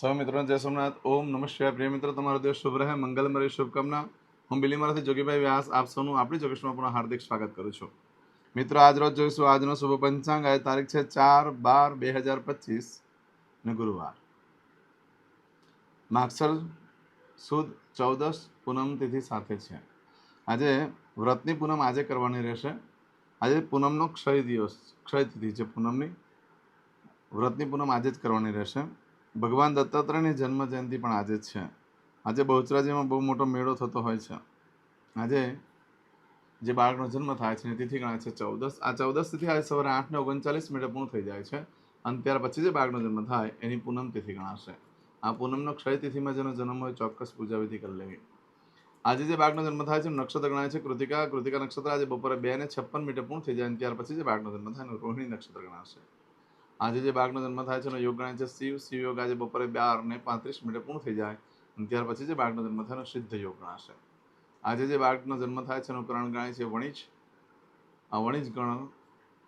સૌ મિત્રોને જય સોમનાથ. ઓમ નમઃ શિવાય. પ્રિય મિત્રો, તમારો દિવસ શુભ રહે. મંગલમય શુભકામના. હું બિલીમારાથી જોગીભાઈ વ્યાસ. આપ સૌનું આપણી જોગેશમાં પણ હાર્દિક સ્વાગત કરું છું. મિત્રો, આજ રોજ જોઈશું આજનો શુભ પંચાંગ. આજે તારીખ છે ચાર બાર બે હજાર પચીસ ને ગુરુવાર. માગસર સુદ ચૌદસ પૂનમ તિથિ સાથે છે. આજે વ્રતની પૂનમ આજે કરવાની રહેશે. આજે પૂનમનો ક્ષય દિવસ, ક્ષય તિથિ છે પૂનમની. વ્રતની પૂનમ આજે જ કરવાની રહેશે. ભગવાન દત્તાત્રેયની જન્મ જયંતિ પણ આજે જ છે. આજે બહુચરાજીમાં બહુ મોટો મેળો થતો હોય છે. આજે જે બાળકનો જન્મ થાય છે તિથિ ગણાય છે ચૌદસ. આ ચૌદસ તિથિ આજે સવારે આઠને ઓગણચાલીસ મિનિટે પૂર્ણ થઈ જાય છે અને ત્યાર પછી જે બાળકનો જન્મ થાય એની પૂનમ તિથિ ગણાશે. આ પૂનમનો ક્ષય તિથિમાં જેનો જન્મ હોય ચોક્કસ પૂજા વિધિ કરી લેવી. આજે જે બાળકનો જન્મ થાય છે નક્ષત્ર ગણાય છે કૃતિકા. કૃતિકા નક્ષત્ર આજે બપોરે બે ને છપ્પન મિનિટે પૂર્ણ થઈ જાય અને ત્યાર પછી જે બાળકનો જન્મ થાય રોહિણી નક્ષત્ર ગણાશે. આજે જે બાળકનો જન્મ થાય છે એનો યોગ ગણાય છે શિવ. શિવયોગ આજે બપોરે બાર ને પાંત્રીસ મિનિટે પૂર્ણ થઈ જાય અને ત્યાર પછી જે બાળકનો જન્મ થાય એનો સિદ્ધ યોગ ગણાશે. આજે જે બાળકનો જન્મ થાય છે એનું કરણ ગણાય છે વણિજ. આ વણિજ ગણ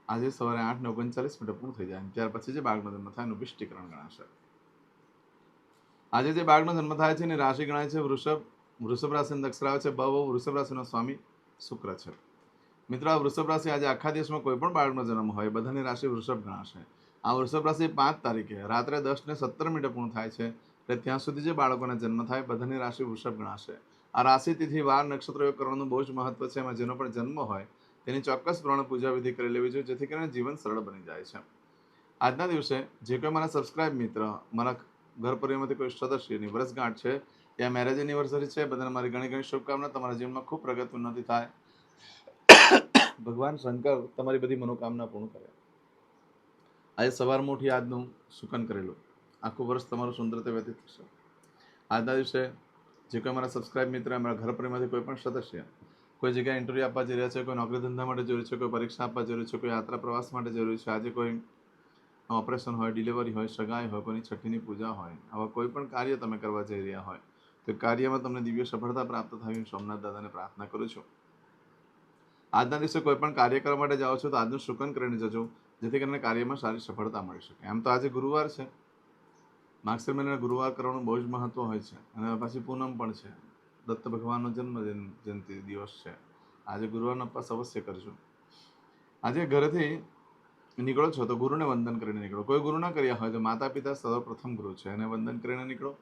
આજે સવારે આઠ ને ઓગણચાલીસ મિનિટે પૂર્ણ થઈ જાય ત્યાર પછી જે બાળકનો જન્મ થાય એનું વિષ્ટિકરણ ગણાશે. આજે જે બાળકનો જન્મ થાય છે એની રાશિ ગણાય છે વૃષભ. વૃષભ રાશિનો દક્ષરાવે છે બહુ. વૃષભ રાશિનો સ્વામી શુક્ર છે. મિત્રો, આ વૃષભ રાશિ આજે આખા દેશમાં કોઈ પણ બાળકનો જન્મ હોય, બધાની રાશિ વૃષભ ગણાશે. આ વૃષભ રાશિ પાંચ તારીખે, રાત્રે દસ ને સત્તર મિનિટે પૂર્ણ થાય છે, એટલે ત્યાં સુધી જે બાળકોને જન્મ થાય, બધાની રાશિ વૃષભ ગણાશે. આ રાશિ, તિથિ, વાર, નક્ષત્ર યોગ કરવાનું બહુ જ મહત્વ છે. એમાં જેનો પણ જન્મ હોય, તેની ચોક્કસ પ્રમાણે પૂજા વિધિ કરી લેવી જોઈએ, જેથી કરીને જીવન સરળ બની જાય છે. આજના દિવસે જે કોઈ મારા સબસ્ક્રાઇબ મિત્ર, મારા ઘર પરિવારમાંથી કોઈ સદસ્યની વર્ષગાંઠ છે, યા મેરેજ એનિવર્સરી છે, બધાને મારી ઘણી ઘણી શુભકામના, તમારા જીવનમાં ખૂબ પ્રગતિ ઉન્નતિ થાય. ભગવાન શંકર તમારી બધી મનોકામના પૂર્ણ કરે. આજે સવારમાં ઉઠી આજનું સુકન કરેલું. આખું વર્ષ તમારું સુંદરતા વ્યતીત થશે. આજના દિવસે જે કોઈ મારા સબસ્ક્રાઇબ મિત્ર મારા ઘર પરિવારમાંથી કોઈ પણ સદસ્ય કોઈ જગ્યાએ ઇન્ટરવ્યૂ આપવા જઈ રહ્યા છે, કોઈ નોકરી ધંધા માટે જરૂરી છે, કોઈ પરીક્ષા આપવા જરૂરી છે, કોઈ યાત્રા પ્રવાસ માટે જરૂરી છે, આજે કોઈ ઓપરેશન હોય ડિલિવરી હોય, સગાઈ હોય, કોઈની છઠ્ઠીની પૂજા હોય, આવા કોઈ પણ કાર્ય તમે કરવા જઈ રહ્યા હોય, તો કાર્યમાં તમને દિવ્ય સફળતા પ્રાપ્ત થાય હું સોમનાથ દાદાને પ્રાર્થના કરું છું. આજના દિવસે કોઈ પણ કાર્ય કરવા માટે જાઓ છો તો આજનું શુકન કરીને જજો. જેથી કરીને કાર્યમાં સારી સફળતા મળી શકે. એમ તો આજે ગુરુવાર છે. માગસર મહિના ગુરુવાર કરવાનું બહુ જ મહત્ત્વ હોય છે. અને પછી પૂનમ પણ છે. દત્ત ભગવાનનો જન્મ જયંતિ દિવસ છે. આજે ગુરુવારનો ઉપવાસ અવશ્ય કરજો. આજે ઘરેથી નીકળો છો તો ગુરુને વંદન કરીને નીકળો. કોઈ ગુરુ ના કર્યા હોય તો માતા પિતા સર્વપ્રથમ ગુરુ છે. એને વંદન કરીને નીકળો.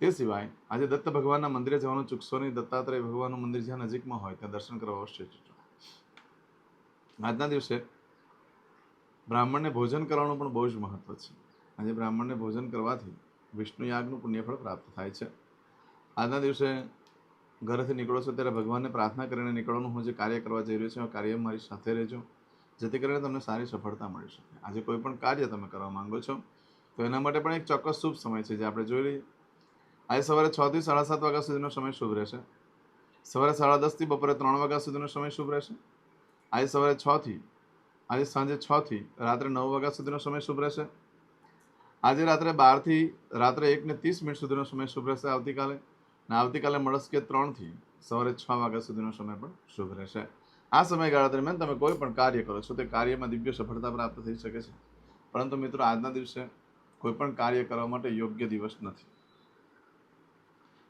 તે સિવાય આજે દત્ત ભગવાનના મંદિરે જવાનું ચૂકશો નહીં દત્તાત્રેય ભગવાનનું મંદિર જ્યાં નજીકમાં હોય ત્યાં દર્શન કરવા અવશ્ય જજો. આજના દિવસે બ્રાહ્મણને ભોજન કરવાનું પણ બહુ જ મહત્વ છે. આજે બ્રાહ્મણને ભોજન કરવાથી વિષ્ણુ યાગનું પુણ્યફળ પ્રાપ્ત થાય છે. આજના દિવસે ઘરેથી નીકળો છો ત્યારે ભગવાનને પ્રાર્થના કરીને નીકળવાનું હું જે કાર્ય કરવા જઈ રહ્યો છું એ કાર્ય મારી સાથે રહેજો. જેથી કરીને તમને સારી સફળતા મળી શકે. આજે કોઈ પણ કાર્ય તમે કરવા માંગો છો, તો એના માટે પણ એક ચોક્કસ શુભ સમય છે જે આપણે જોઈ લઈએ. આજે સવારે છ થી સાડા સાત વાગ્યા સુધીનો સમય શુભ રહેશે. સવારે સાડા દસથી બપોરે ત્રણ વાગ્યા સુધીનો સમય શુભ રહેશે. આજે સવારે છ થી આજે સાંજે છ થી રાત્રે નવ વાગ્યા સુધીનો સમય શુભ રહેશે. આજે રાત્રે બારથી રાત્રે એક ને ત્રીસ મિનિટ સુધીનો સમય શુભ રહેશે આવતીકાલે. અને આવતીકાલે મળસ્કે ત્રણથી સવારે છ વાગ્યા સુધીનો સમય પણ શુભ રહેશે. આ સમયગાળા દરમિયાન તમે કોઈ પણ કાર્ય કરો છો તે કાર્યમાં દિવ્ય સફળતા પ્રાપ્ત થઈ શકે છે. પરંતુ મિત્રો આજના દિવસે કોઈ પણ કાર્ય કરવા માટે યોગ્ય દિવસ નથી.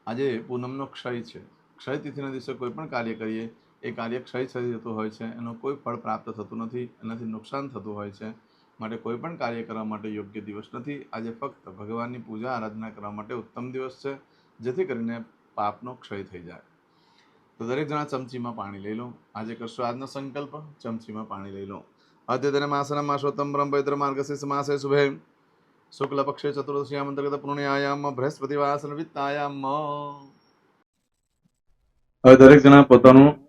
આજે પૂનમનો ક્ષય છે. ક્ષય તિથિના દિવસે કોઈ પણ કાર્ય કરીએ એ કાર્ય ક્ષય થઈ જતું હોય છે, એનું કોઈ ફળ પ્રાપ્ત થતું નથી, એનાથી નુકસાન થતું હોય છે, માટે કોઈ પણ કાર્ય કરવા માટે યોગ્ય દિવસ નથી. આજે ફક્ત ભગવાનની પૂજા, આરાધના કરવા માટે ઉત્તમ દિવસ છે, જેથી કરીને પાપનો ક્ષય થઈ જાય. તો દરેક જણા ચમચીમાં પાણી લઈ લો. આજે કરશો આજનો સંકલ્પ? ચમચીમાં પાણી લઈ લો. અદ્યતન માસના માસોત્તમ બ્રહ્મ પવિત્ર માર્ગશીર્ષ માસે શુભે. શુક્લ પક્ષે ચતુર્દશીયામ અંતર્ગત પુણ્યાયામ બૃહસ્પતિવાસન વિત્તાયામ. હવે દરેક જણા પોતાનું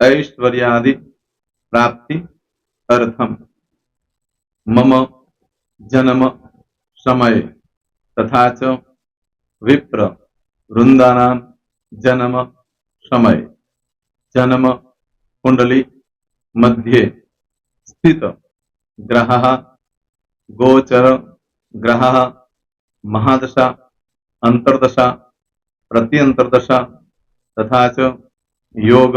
ऐश्वर्यादि प्राप्ति अर्थम मम जन्म समये तथा च विप्र वृंदानां जन्म समये जन्म कुंडली मध्ये स्थित ग्रहः गोचर ग्रहः महादशा अंतर्दशा प्रत्यंतर्दशा तथा च योग